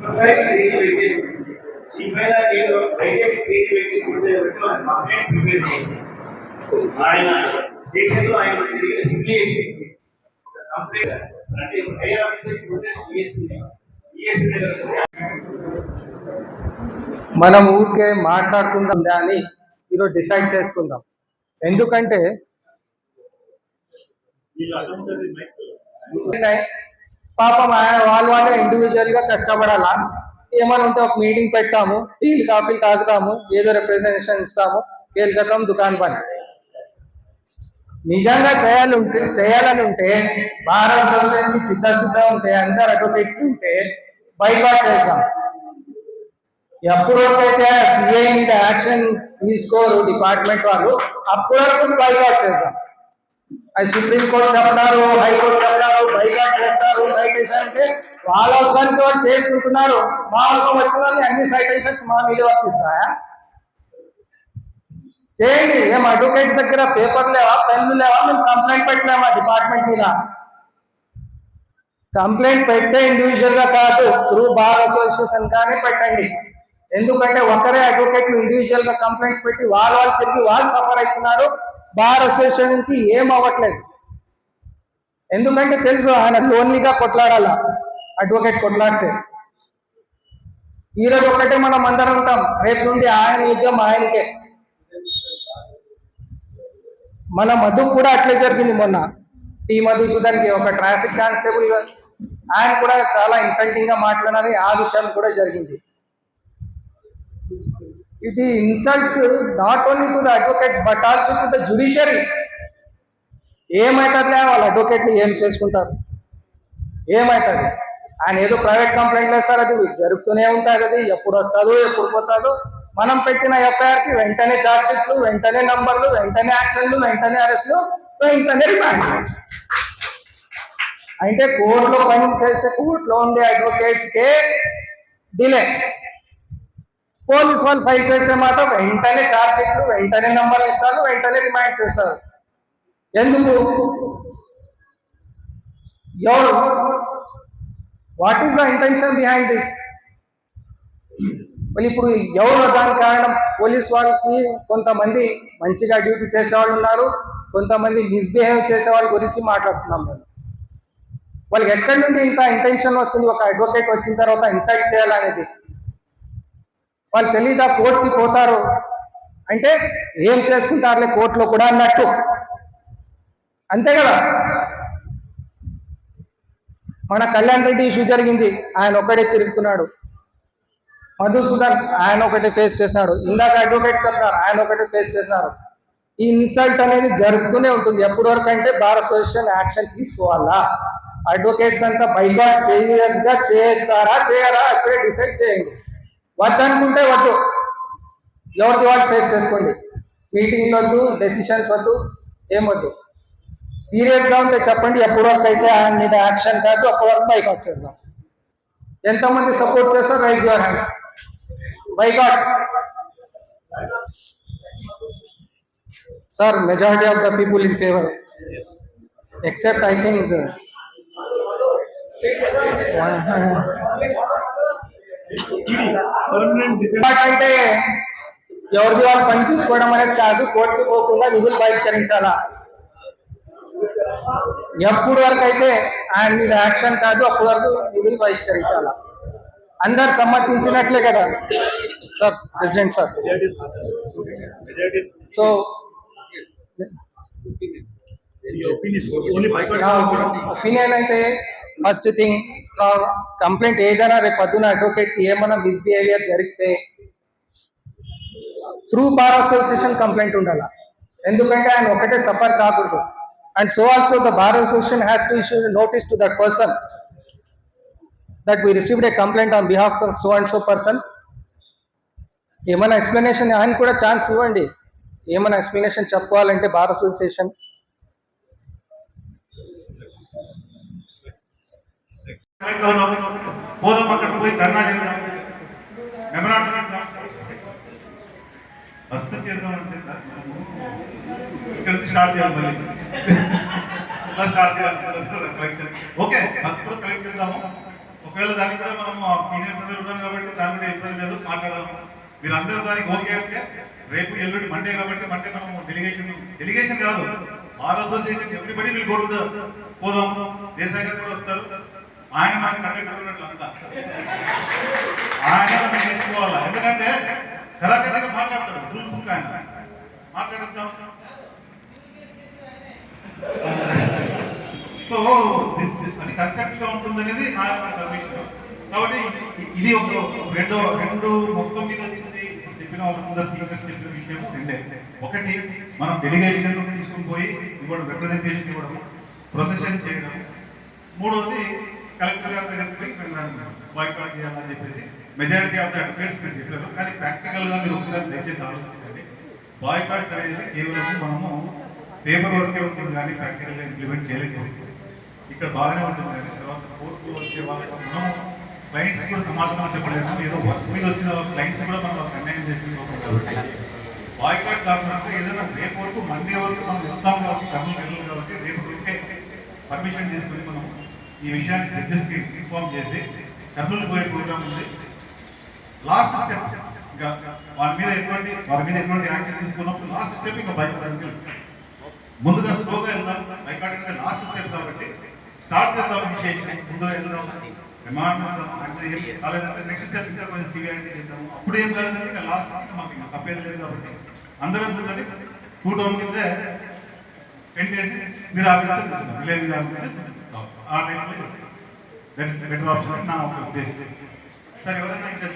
ఒకసారి ఇది పెట్టి ఈ పైన నేను లేటెస్ట్ పేరు పెట్టి కంప్లైంట్ ప్రిపేర్ చేశాను ఆయన దేశంలో ఆయన జరిగిన సిగ్నేషన్ కంప్లైంట్ అంటే హైయర్ ఆఫీసర్ ఈఎస్పీ ఈఎస్పీ మనం ఊరికే మాట్లాడుకుందాం దాన్ని ఈరోజు డిసైడ్ చేసుకుందాం. ఎందుకంటే పాపం ఆయన వాళ్ళు వాళ్ళే ఇండివిజువల్గా కష్టపడాలా? ఏమైనా ఉంటే ఒక మీటింగ్ పెడతాము టీలు కాఫీలు తాగుతాము ఏదో రిప్రజెంటేషన్ ఇస్తాము కేల్కతాం దుకాణ పని. నిజంగా చేయాలి ఉంటే చేయాలని ఉంటే భారత సొసైటీ చిత్తశుద్ధం ఉంటే అందరు అడ్వకేట్స్ ఉంటే బైకాట్ చేస్తాం. ఎప్పుడైతే సిఐ మీద యాక్షన్ తీసుకోరు డిపార్ట్మెంట్ వాళ్ళు అప్పుడప్పుడు వరకు బైకాట్ చేస్తాం. అది సుప్రీం కోర్టు చెప్పినారు హైకోర్టు చెప్పినారు బైకాట్ చేస్తారు సైటేషన్ అంటే వాళ్ళ అవసరానికి వాళ్ళు చేసుకుంటున్నారు. మా అవసరం వచ్చిన అన్ని సైటేషన్స్ మా మీద వర్తిస్తాయా? చేయండి. ఏం అడ్వకేట్స్ దగ్గర పేపర్ లేవా? పెన్ను లేవా? మేము కంప్లైంట్ పెట్టలేమా డిపార్ట్మెంట్ మీద? కంప్లైంట్ పెడితే ఇండివిజువల్గా కాదు త్రూ బార్ అసోసియేషన్ కానీ పెట్టండి. ఎందుకంటే ఒకరే అడ్వకేట్లు ఇండివిజువల్గా కంప్లైంట్స్ పెట్టి వాళ్ళు వాళ్ళు తిరిగి వాళ్ళు సఫర్ అవుతున్నారు. బార్ అసోసియేషన్కి ఏం అవ్వట్లేదు. ఎందుకంటే తెలుసు ఆయన లోన్లీగా కొట్లాడాల అడ్వకేట్ కొట్లాడితే. ఈరోజు ఒక్కటే మనం అందరం ఉంటాం రేపు నుండి ఆయన యుద్ధం ఆయనకే. మన మధు కూడా అట్లే జరిగింది మొన్న. టీ మధుసూదన్కి ఒక ట్రాఫిక్ కానిస్టేబుల్ ఆయన కూడా చాలా ఇన్సల్టింగ్గా మాట్లాడాలి ఆ విషయం కూడా జరిగింది. ఇది insult not only to the advocates but also to the judiciary ఏమవుతుందిలే వాళ్ళ అడ్వకేట్లు ఏం చేసుకుంటారు? ఏమవుతుంది ఆయన ఏదో ప్రైవేట్ కంప్లైంట్ వేస్తారు అది జరుగుతూనే ఉంటుంది అది. ఎప్పుడు వస్తుందో ఎప్పుడు పోతుందో. మనం పెట్టిన ఎఫ్ఐఆర్కి వెంటనే ఛార్జ్షీట్లు వెంటనే నంబర్లు వెంటనే యాక్షన్లు వెంటనే అరెస్ట్లు వెంటనే రిమాండ్ అంటే కోర్టులో పని చేసే కోర్టులో ఉండే అడ్వకేట్స్కే డిలే పోలీస్ వాళ్ళు ఫైల్ చేస్తే మాత్రం వెంటనే ఛార్జ్ షీట్లు వెంటనే నంబర్లు ఇస్తారు వెంటనే రిమాండ్ చేస్తారు. ఎందుకు? ఎవరు? What is the intention behind this మళ్ళీ ఇప్పుడు ఎవరు దానికి కారణం? పోలీస్ వాళ్ళకి కొంతమంది మంచిగా డ్యూటీ చేసేవాళ్ళు ఉన్నారు కొంతమంది మిస్బిహేవ్ చేసే వాళ్ళ గురించి మాట్లాడుతున్నాం మేము. వాళ్ళకి ఎక్కడి నుండి ఇంత ఇంటెన్షన్ వస్తుంది? ఒక అడ్వకేట్ వచ్చిన తర్వాత ఇన్సైట్ చేయాలనేది. వాళ్ళు తెలీదా కోర్టుకి పోతారు? అంటే ఏం చేసుకుంటారులే కోర్టులో కూడా అన్నట్టు. అంతే కదా? మన కళ్యాణ్ రెడ్డి ఇష్యూ జరిగింది ఆయన ఒక్కడే తిరుగుతున్నాడు. మధుసూదన్ ఆయన ఒకటే ఫేస్ చేసినాడు. ఇందాక అడ్వకేట్స్ అన్నారు ఆయన ఒకటే ఫేస్ చేసినారు. ఈ ఇన్సల్ట్ అనేది జరుగుతూనే ఉంటుంది. ఎప్పటి వరకు అంటే బార్ అసోసియేషన్ యాక్షన్ తీసుకోవాలా? అడ్వకేట్స్ అంతా బైకాట్గా చేస్తారా చేయరా? అప్పుడే డిసైడ్ చేయండి. వద్దనుకుంటే వద్దు. ఎవరికి వాటి ఫేస్ చేసుకోండి. మీటింగ్ వద్దు డెసిషన్స్ వద్దు ఏం వద్దు. సీరియస్గా ఉంటే చెప్పండి ఎప్పటి వరకు అయితే ఆయన మీద యాక్షన్ కాదు అప్పటి వరకు బైకాట్ చేస్తాం ఎంతమంది సపోర్ట్ చేస్తారు? Raise your hands boycott sir majority of the people in favour except I think అంటే ఎవరిది వాళ్ళు పని చూసుకోవడం అనేది కాదు కోర్టుకు పోకుండా నిధులు బహిష్కరించాలా? ఎప్పుడు వరకు అయితే ఆయన మీద యాక్షన్ కాదు అప్పటి వరకు నిధులు బహిష్కరించాలా? అందరు సమ్మతించినట్లే కదా. Sir president sir. So opinion అయితే ఫస్ట్ థింగ్ కంప్లైంట్ ఏదైనా రేపు పొద్దున అడ్వకేట్ ఏమైనా మిస్బిహేవియర్ జరిగితే త్రూ బార్ అసోసియేషన్ కంప్లైంట్ ఉండాలి? ఎందుకంటే ఆయన ఒకటే సఫర్ కాకూడదు. And so also the bar association has to issue notice to that person that we received a complaint on behalf of so and so person ఏమైనా explanation ఆయన కూడా chance ఇవ్వండి. ఏమైనా ఎక్స్ప్లెనేషన్ చెప్పుకోవాలంటే బార్ అసోసియేషన్ కరెక్ట్ అవుదాం పోదాం అక్కడ పోయి ధర్నా చేద్దాం మెమరాండం ఇద్దాం మస్తు చేద్దామంటే సార్ మనము ఇక్కడ నుంచి స్టార్ట్ చేయాలి మళ్ళీ ఇలా స్టార్ట్ చేయాలి కలెక్షన్ ఓకే బస్ కూడా కలెక్ట్ చేద్దాము ఒకవేళ దానికి కూడా మనం సీనియర్స్ అందరూ ఉన్నాం కాబట్టి దాని కూడా ఇబ్బంది లేదు మాట్లాడదాము మీరు అందరూ దానికి ఓకే అంటే రేపు ఎల్లుండి మండే కాబట్టి మండే మనం డెలిగేషన్ డెలిగేషన్ కాదు. Bar association everybody will go to the పోదాం. దేశాయి గారు కూడా వస్తారు. ఆయన మనం కండక్టర్ ఉన్నట్లు అంతా ఆయన మనం చేసుకోవాలా. ఎందుకంటే కళాఖండిగా మాట్లాడతాడు రూల్ బుక్ ఆయన. మాట్లాడుతాం సో అది కన్సెప్ట్గా ఉంటుంది అనేది నా యొక్క సబ్మిషన్ కాబట్టి ఇది ఒక రెండో రెండు మొత్తం మీద వచ్చింది. చెప్పిన వాళ్ళందరూ సీనియర్స్ చెప్పిన విషయం రెండే. ఒకటి మనం డెలిగేషన్ తీసుకుని పోయి ఇవ్వడం రిప్రజెంటేషన్ ఇవ్వడం ప్రొసెషన్ చేయడం మూడోది కలెక్టర్ గారి దగ్గరికి పోయి బాయ్కాట్ చేయాలని చెప్పేసి మెజారిటీ ఆఫ్ ద అడ్వకేట్స్ మీరు చెప్పారు. కానీ ప్రాక్టికల్గా మీరు ఒకసారి దయచేసి ఆలోచించండి. బాయ్కాట్ అనేది కేవలం మనము పేపర్ వర్కే ఉంటుంది కానీ ప్రాక్టికల్గా ఇంప్లిమెంట్ చేయలేకపోతుంది ఇక్కడ బాగానే ఉంటుంది కానీ తర్వాత కోర్టులో వచ్చే వాళ్ళకి మనము క్లయింట్స్ కూడా సమాధానం చెప్పలేము. ఏదో వర్క్ మీద వచ్చిన క్లయింట్స్ కూడా మనం వాళ్ళకి అన్యాయం చేసుకుంటున్నాం కాబట్టి బాయ్కాట్ కాకుండా ఏదైనా రేపు వరకు మండే వరకు మనం వెళ్తాం కాబట్టి కర్నూలు వెళ్ళాలి కాబట్టి రేపు ఉంటే పర్మిషన్ తీసుకుని మనం ఈ విషయాన్ని జడ్జెస్కి ఇన్ఫార్మ్ చేసి కర్నూలు పోయే ప్రోగ్రామ్ ఉంది. లాస్ట్ స్టెప్ ఇంకా వారి మీద ఎటువంటి వారి మీద ఎటువంటి యాక్షన్ తీసుకున్నప్పుడు లాస్ట్ స్టెప్ ఇంకా భయపడానికి ముందుగా స్లోగా వెళ్దాం బైకాట్ అనేది లాస్ట్ స్టెప్ కాబట్టి స్టార్ట్ చేద్దాం విశేషం. ముందుగా వెళ్దాం రిమాండ్ అంటే నెక్స్ట్ స్టెప్ ఇంకా కొంచెం సివియారిటీ చేద్దాం అప్పుడు ఏం కాలేదంటే ఇంకా లాస్ట్ ఇంకా మాకు ఇంకా తప్పేది లేదు కాబట్టి అందరం కూర్చొని టూ టౌన్ కింద టెంట్ వేసి మీరు ఆఫీస్ విలేజ్ ఆఫీస్ ఆ టైంలో బెటర్ ఆప్షన్ నా ఒక ఉద్దేశం సరే ఎవరైనా ఇంకా